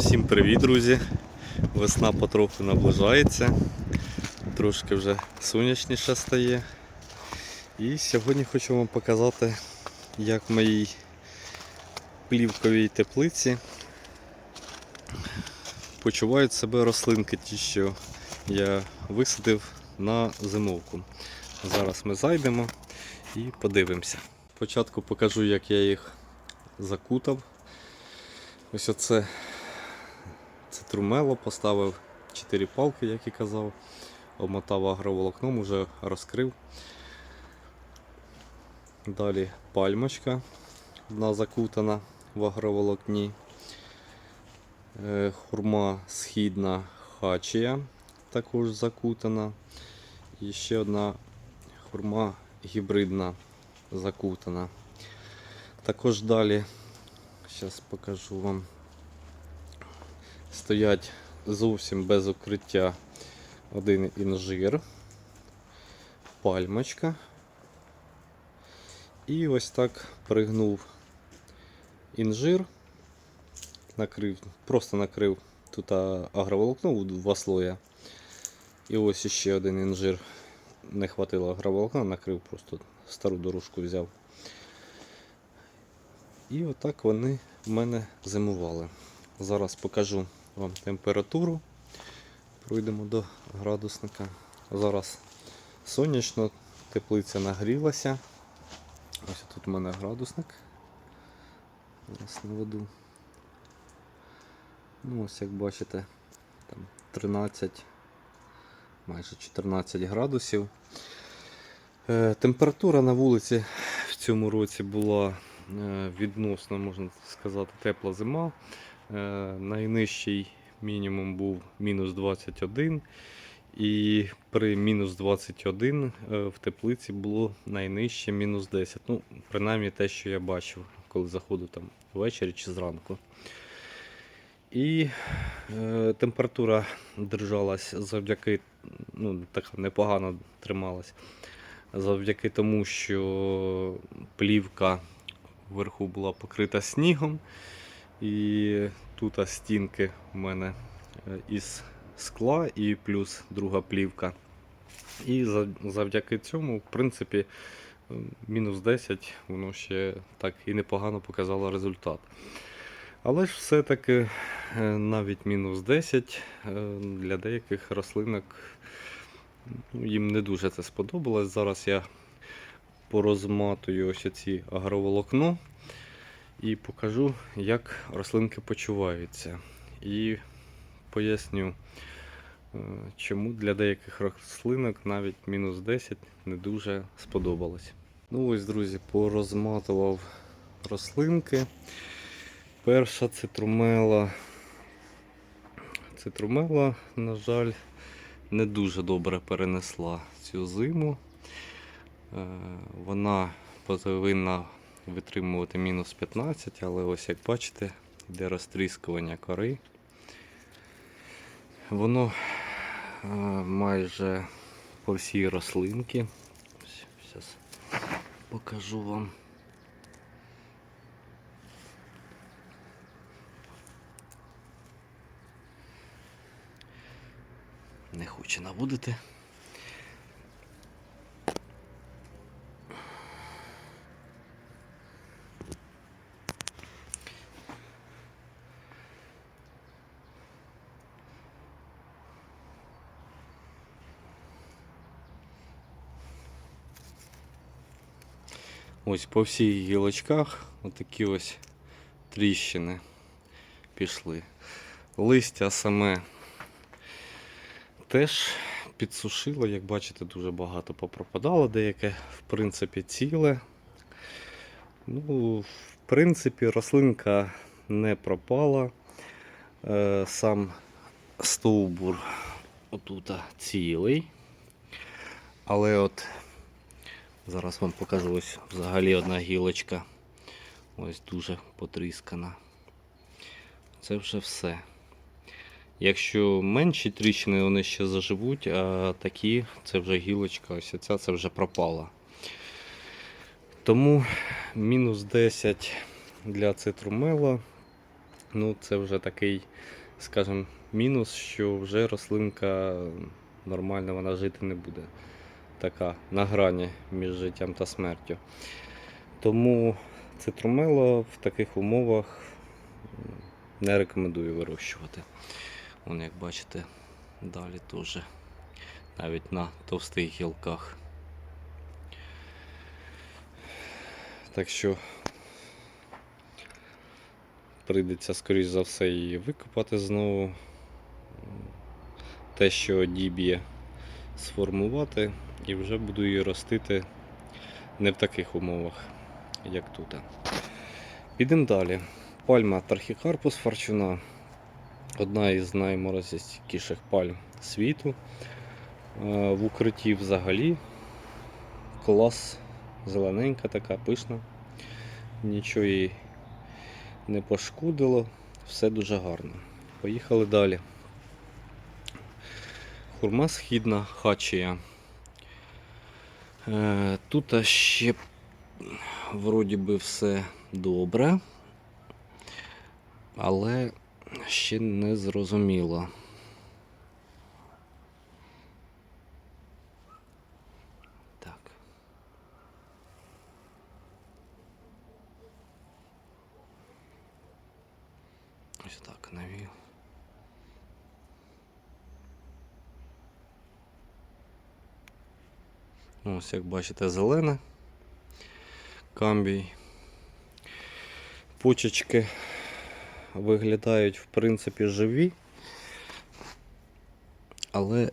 Всім привіт, друзі! Весна потроху наближається, трошки вже сонячніше стає. І сьогодні хочу вам показати, як в моїй плівковій теплиці почувають себе рослинки, ті, що я висадив на зимовку. Зараз ми зайдемо і подивимося. Спочатку покажу, як я їх закутав. Ось оце цитрумело, поставив 4 палки, як і казав, обмотав агроволокном, уже розкрив. Далі пальмочка одна закутана в агроволокні. Е, Хурма східна хачія також закутана. І ще одна хурма гібридна закутана. Також далі, зараз покажу вам, стоять зовсім без укриття один інжир, пальмочка. І ось так пригнув інжир, накрив, просто накрив тут агроволокно у два слоя. І ось іще один інжир. Не хватило агроволокна, накрив просто стару дорожку взяв. І отак вони в мене зимували. Зараз покажу вам температуру. Пройдемо до градусника. Зараз сонячно, теплиця нагрілася. Ось тут у мене градусник. Зараз наведу. Ну, ось як бачите, там 13, майже 14 градусів. Е, Температура на вулиці в цьому році була е, відносно, можна сказати, тепла зима. Е, Найнижчий мінімум був мінус 21. І при мінус 21 е, в теплиці було найнижче мінус 10. Ну, принаймні те, що я бачив, коли заходив там ввечері чи зранку. І е, температура держалась завдяки, ну, така непогано трималась, завдяки тому, що плівка вверху була покрита снігом. І тут стінки в мене е, із скла і плюс друга плівка. І завдяки цьому, в принципі, мінус 10 воно ще так і непогано показало результат. Але ж все-таки е, навіть мінус 10 е, для деяких рослинок ну, їм не дуже це сподобалось. Зараз я порозматую ось ці агроволокно і покажу, як рослинки почуваються. І поясню, е, чому для деяких рослинок навіть мінус 10 не дуже сподобалось. Ну ось, друзі, порозматував рослинки. Перша цитрумела. Цитрумела, на жаль, не дуже добре перенесла цю зиму. Е, Вона повинна витримувати мінус 15, але ось як бачите, йде розтріскування кори. Воно е, майже по всій рослинки. Зараз покажу вам. Не хоче наводити. Ось по всіх гілочках отакі ось тріщини пішли. Листя саме теж підсушило, як бачите, дуже багато попропадало, деяке, в принципі, ціле. Ну, в принципі, рослинка не пропала. Е, Сам стовбур отут цілий. Але от зараз вам покажу ось взагалі одна гілочка. Ось дуже потріскана. Це вже все. Якщо менші тріщини, вони ще заживуть, а такі це вже гілочка, ось ця це вже пропала. Тому мінус 10 для цитрумела ну це вже такий, скажімо, мінус, що вже рослинка нормально вона жити не буде. Така на грані між життям та смертю. Тому цитрумело в таких умовах не рекомендую вирощувати. Вон, як бачите, далі теж навіть на товстих гілках. Так що прийдеться, скоріш за все, її викопати знову. Те, що діб'є, сформувати, і вже буду її ростити не в таких умовах, як тут. Підемо далі. Пальма Тархікарпус фарчуна. Одна із найморозистіших пальм світу. Е, В укритті взагалі клас, зелененька така, пишна. Нічого їй не пошкодило, все дуже гарно. Поїхали далі. Хурма східна хачія. Е, Тут ще вроді би все добре, але ще не зрозуміло. Так. Ось так навів. Ось як бачите, зелене. Камбій. Почечки виглядають в принципі живі. Але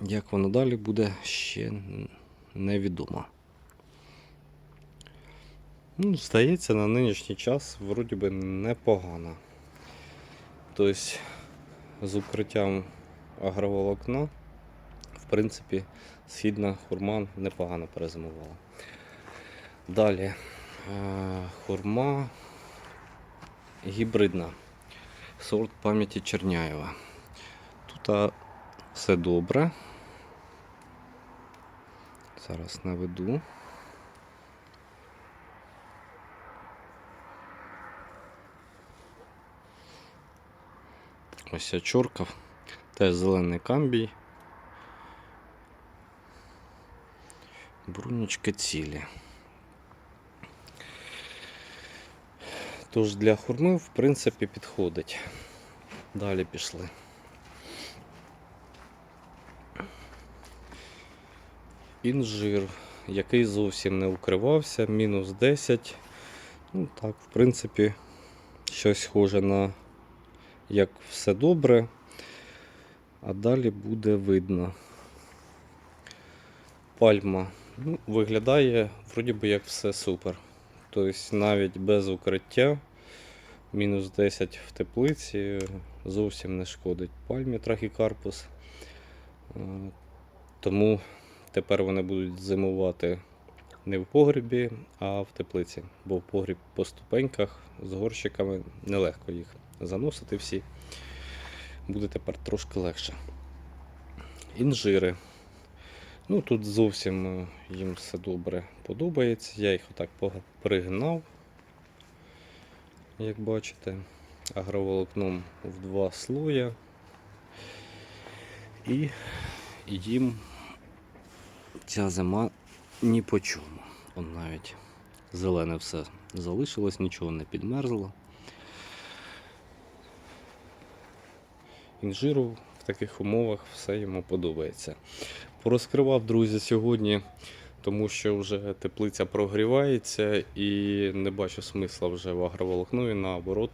як воно далі буде, ще невідомо. Ну, здається, на нинішній час вроді би непогано. Тобто з укриттям агроволокна, в принципі, східна хурма непогано перезимувала. Далі е, хурма гібридна. Сорт пам'яті Черняєва. Тут все добре. Зараз наведу. Ось я чоркав. Теж зелений камбій. Брунічки цілі. Тож для хурми, в принципі, підходить. Далі пішли. Інжир, який зовсім не укривався, мінус 10. Ну так, в принципі, щось схоже на як все добре, а далі буде видно. Пальма ну, виглядає вроді би як все супер. Тобто навіть без укриття, мінус 10 в теплиці, зовсім не шкодить пальмі трахікарпус. Е, Тому тепер вони будуть зимувати не в погребі, а в теплиці. Бо в погріб по ступеньках з горщиками нелегко їх заносити всі. Буде тепер трошки легше. Інжири. Ну тут зовсім е, їм все добре подобається. Я їх отак пригнав, як бачите, агроволокном в два слоя. І їм ця зима ні по чому. Он навіть зелене все залишилось, нічого не підмерзло. Інжиру таких умовах все йому подобається. Порозкривав, друзі, сьогодні, тому що вже теплиця прогрівається і не бачу смисла вже в агроволокну і наоборот,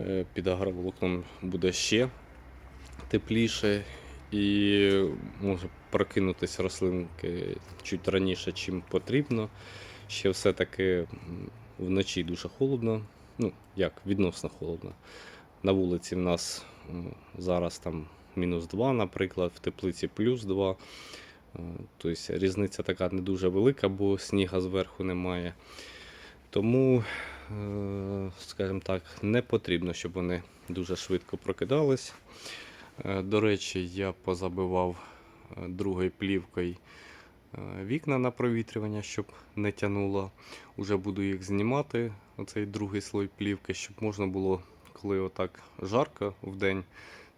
е, під агроволокном буде ще тепліше і може прокинутися рослинки чуть раніше, чим потрібно. Ще все-таки вночі дуже холодно. Ну, як відносно холодно. На вулиці в нас зараз там мінус 2, наприклад, в теплиці плюс 2. Е, Тобто різниця така не дуже велика, бо сніга зверху немає. Тому, е, скажімо так, не потрібно, щоб вони дуже швидко прокидались. Е, До речі, я позабивав другою плівкою вікна на провітрювання, щоб не тянуло. Уже буду їх знімати, оцей другий слой плівки, щоб можна було, коли отак жарко в день,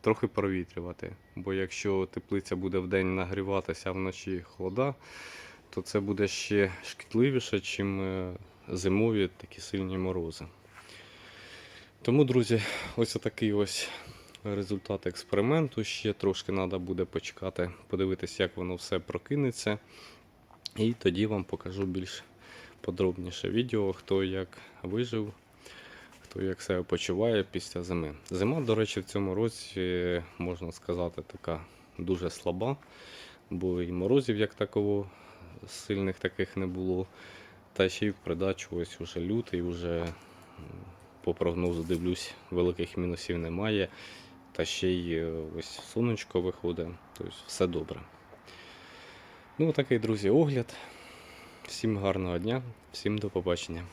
трохи провітрювати. Бо якщо теплиця буде в день нагріватися, а вночі холода, то це буде ще шкідливіше, чим е, зимові такі сильні морози. Тому, друзі, ось такий ось результат експерименту. Ще трошки треба буде почекати, подивитися, як воно все прокинеться. І тоді вам покажу більш подробніше відео, хто як вижив, хто як себе почуває після зими. Зима, до речі, в цьому році, можна сказати, така дуже слаба, бо і морозів як такого сильних таких не було. Та ще й в придачу ось уже лютий, вже м, по прогнозу дивлюсь, великих мінусів немає. Та ще й е, ось сонечко виходить, тобто все добре. Ну, такий, друзі, огляд. Всім гарного дня, всім до побачення.